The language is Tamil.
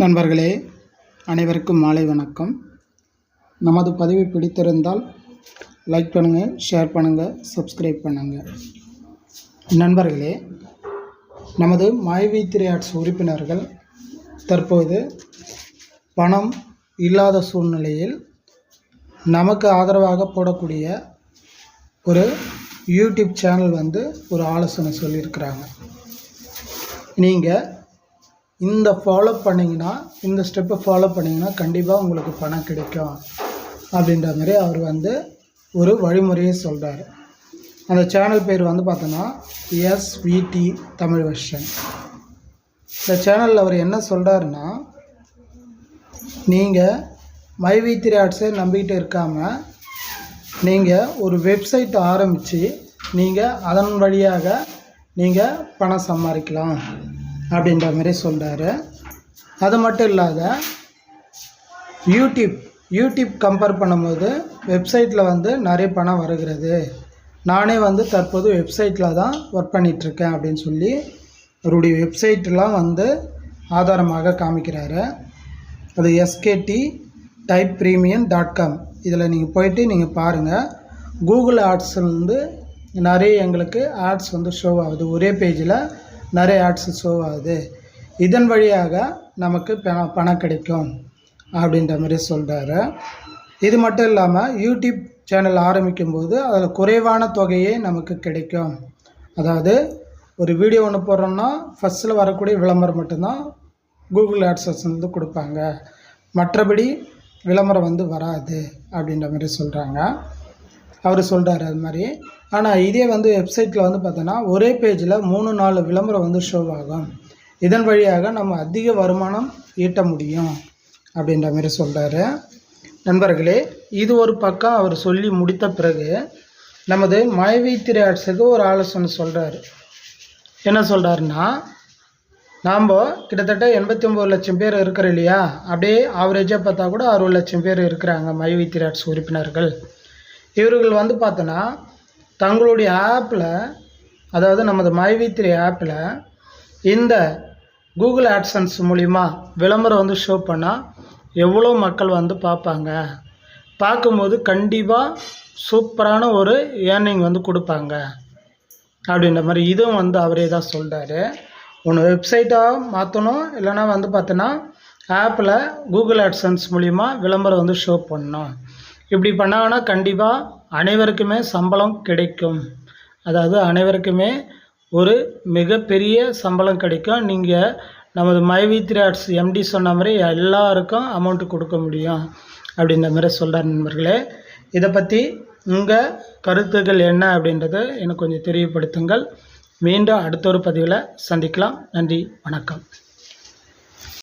நண்பர்களே அனைவருக்கும் மாலை வணக்கம். நமது பதிவு பிடித்திருந்தால் லைக் பண்ணுங்கள் ஷேர் பண்ணுங்கள் சப்ஸ்கிரைப் பண்ணுங்கள் நண்பர்களே நமது மாயவி த்ரீ ஆர்ட்ஸ் உறுப்பினர்கள் தற்போது பணம் இல்லாத சூழ்நிலையில் நமக்கு ஆதரவாக போடக்கூடிய ஒரு யூடியூப் சேனல் வந்து ஒரு ஆலோசனை சொல்லியிருக்கிறாங்க. நீங்கள் இந்த ஃபாலோ பண்ணிங்கன்னா இந்த ஸ்டெப்பை ஃபாலோ பண்ணிங்கன்னா கண்டிப்பாக உங்களுக்கு பணம் கிடைக்கும் அப்படின்ற மாதிரி அவர் வந்து ஒரு வழிமுறையை சொல்கிறார் அந்த சேனல் பேர் வந்து பார்த்தோன்னா எஸ்விடி தமிழ் வெர்ஷன் இந்த சேனலில் அவர் என்ன சொல்கிறாருன்னா நீங்கள் மைவி த்ரீ ஆர்ட்ஸை நம்பிக்கிட்டு இருக்காமல் நீங்கள் ஒரு வெப்சைட் ஆரம்பித்து நீங்கள் அதன் வழியாக நீங்கள் பணம் சம்பாதிக்கலாம். அப்படின்ற மாதிரி சொல்கிறாரு அது மட்டும் இல்லாத யூடியூப் யூடியூப் கம்பேர் பண்ணும்போது வெப்சைட்டில் வந்து நிறைய பணம் வருகிறது. நானே வந்து தற்போது வெப்சைட்டில் தான் ஒர்க் பண்ணிகிட்ருக்கேன் அப்படின்னு சொல்லி அவருடைய வெப்சைட்லாம் வந்து ஆதாரமாக காமிக்கிறாரு. அது SKD type premium dot com இதில் நீங்கள் போயிட்டு நீங்கள் பாருங்கள் கூகுள் ஆட்ஸ்லேருந்து நிறைய எங்களுக்கு ஆட்ஸ் வந்து ஷோ ஆகுது. ஒரே பேஜில் நிறைய ஆட்ஸ் ஷோ ஆகுது. இதன் வழியாக நமக்கு பணம் பணம் கிடைக்கும் அப்படின்ற மாதிரி சொல்கிறாரு இது மட்டும் இல்லாமல் யூடியூப் சேனல் ஆரம்பிக்கும்போது அதில் குறைவான தொகையே நமக்கு கிடைக்கும். அதாவது ஒரு வீடியோ ஒன்று போடுறோம்னா ஃபஸ்ட்டில் வரக்கூடிய விளம்பரம் மட்டும்தான் கூகுள் ஆட்ஸஸ் வந்து கொடுப்பாங்க. மற்றபடி விளம்பரம் வந்து வராது அப்படின்ற மாதிரி சொல்கிறாங்க அவர் சொல்கிறாரு அது மாதிரி. ஆனால் இதே வந்து வெப்சைட்டில் வந்து பார்த்தோன்னா ஒரே பேஜில் மூணு நாலு விளம்பரம் வந்து ஷோ ஆகும். இதன் வழியாக நம்ம அதிக வருமானம் ஈட்ட முடியும் அப்படின்ற மாதிரி சொல்கிறாரு நண்பர்களே இது ஒரு பக்கம் அவர் சொல்லி முடித்த பிறகு நமது மாயவி ஆர்ட்ஸுக்கு ஒரு ஆலோசனை சொல்கிறாரு என்ன சொல்கிறாருன்னா நாம் கிட்டத்தட்ட எண்பத்தி ஒம்பது லட்சம் பேர் இருக்கிற இல்லையா? அப்படியே ஆவரேஜாக பார்த்தா கூட அறுபது லட்சம் பேர் இருக்கிறாங்க மைவி ஆர்ட்ஸ் உறுப்பினர்கள். இவர்கள் வந்து பார்த்தோன்னா தங்களுடைய ஆப்பில் அதாவது நமது மைவி ஆப்பில் இந்த கூகுள் ஆட்சன்ஸ் மூலிமா விளம்பரம் வந்து ஷோ பண்ணால் எவ்வளோ மக்கள் வந்து பார்ப்பாங்க? பார்க்கும்போது கண்டிப்பாக சூப்பரான ஒரு ஏர்னிங் வந்து கொடுப்பாங்க. அப்படின்ற மாதிரி இதுவும் வந்து அவரே தான் சொல்கிறாரு ஒன்று வெப்சைட்டாக மாற்றணும் இல்லைனா வந்து பார்த்தோன்னா ஆப்பில் கூகுள் ஆட்சன்ஸ் மூலிமா விளம்பரம் வந்து ஷோ பண்ணணும். இப்படி பண்ணாங்கன்னா கண்டிப்பாக அனைவருக்குமே சம்பளம் கிடைக்கும். அதாவது அனைவருக்குமே ஒரு மிகப்பெரிய சம்பளம் கிடைக்கும். நீங்கள் நமது மைவி த்ரீ ஆர்ட்ஸ் எம்டி சொன்ன மாதிரி எல்லாருக்கும் அமௌண்ட்டு கொடுக்க முடியும் அப்படின்ற மாதிரி சொல்கிறார் நண்பர்களே. இதை பற்றி உங்கள் கருத்துக்கள் என்ன அப்படின்றத எனக்கு கொஞ்சம் தெரியப்படுத்துங்கள். மீண்டும் அடுத்த ஒரு பதிவில் சந்திக்கலாம். நன்றி வணக்கம்.